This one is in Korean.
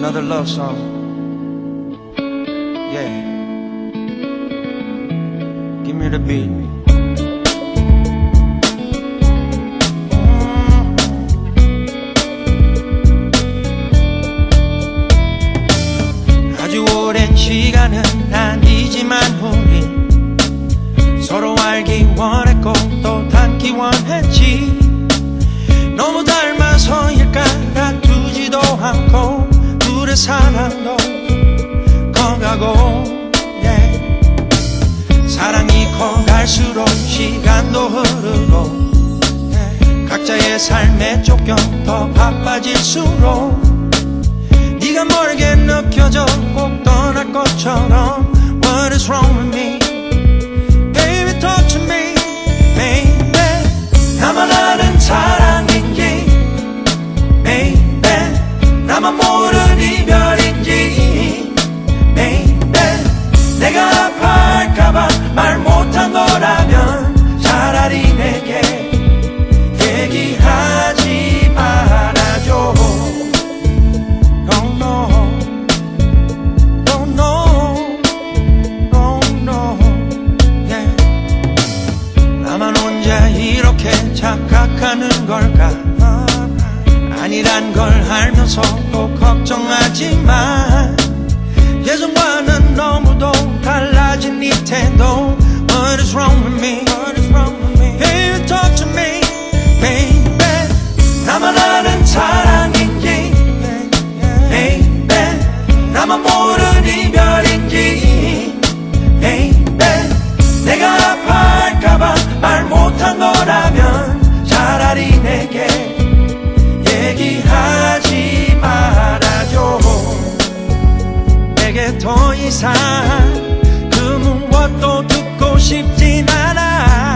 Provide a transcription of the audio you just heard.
another love song. Yeah. Give me the beat. 아주 오랜 시간은 아니지만 우리 서로 알기 원했고 또 닮기 원했지 둘의 사랑도 커가고. 사랑이 커갈수록 시간도 흐르고 yeah. 각자의 삶에 쫓겨 더 바빠질수록 네가 멀게 느껴져 꼭 떠날 것처럼 아니란 걸 알면서도 걱정하지만 예전과는 너무도 달라진 이 태도 What is wrong? 내게 더 이상 그 무엇도 듣고 싶진 않아.